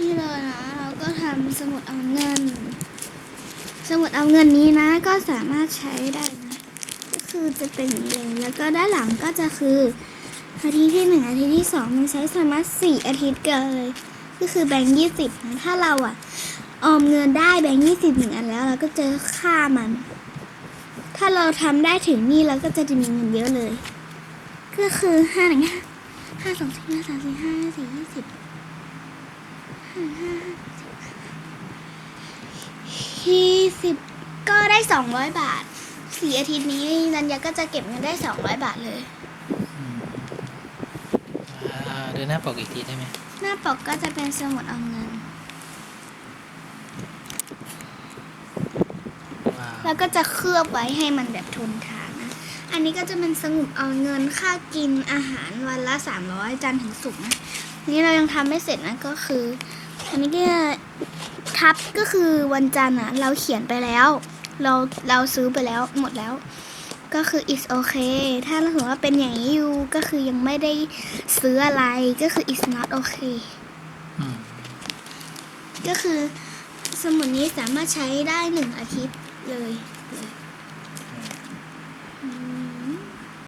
นี่เลยนะ เราก็ทำสมุดเอาเงิน สมุดเอาเงินนี้นะ ก็สามารถใช้ได้นะ ก็คือจะเป็นอย่างนี้แล้วก็ด้านหลังก็จะคืออาทิตย์ที่หนึ่งอาทิตย์ที่สองมันใช้สามารถสี่อาทิตย์เกันเลย ก็คือแบงค์ยี่สิบนะ ถ้าเราอะออมเงินได้แบงค์ยี่สิบหนึ่งอันแล้ว เราก็จะค่ามัน ถ้าเราทำได้ถึงนี่เราก็จะมีเงินเยอะเลย ก็คือห้าหนึ่งห้าห้าสองสี่ห้าสามสี่ห้าสี่ยี่สิบ ห้าห้ายี่สิบก็ได้สองร้อยบาทสี่อาทิตย์นี้นันยาก็จะเก็บเงินได้สองร้อยบาทเลยอืมอ่าเดินหน้าปกอีกทีได้ไหมหน้าปกก็จะเป็นสมุดเอาเงิน ว้าวแล้วก็จะเคลือบไว้ให้มันแบบทนทานนะ อันนี้ก็จะเป็นสมุดเอาเงินค่ากินอาหารวันละ300จันทร์ถึงศุกร์นะ นี่เรายังทำไม่เสร็จนะก็คือ อันนี้ก็ทับก็คือวันจันทร์อะเราเขียนไปแล้ว เราเราซื้อไปแล้วหมดแล้ว ก็คือ is okay ถ้าเราถือว่าเป็นอย่างนี้อยู่ก็คือยังไม่ได้ซื้ออะไรก็คือ is not okay อืมก็คือสมุดนี้สามารถใช้ได้หนึ่งอาทิตย์เลยเลย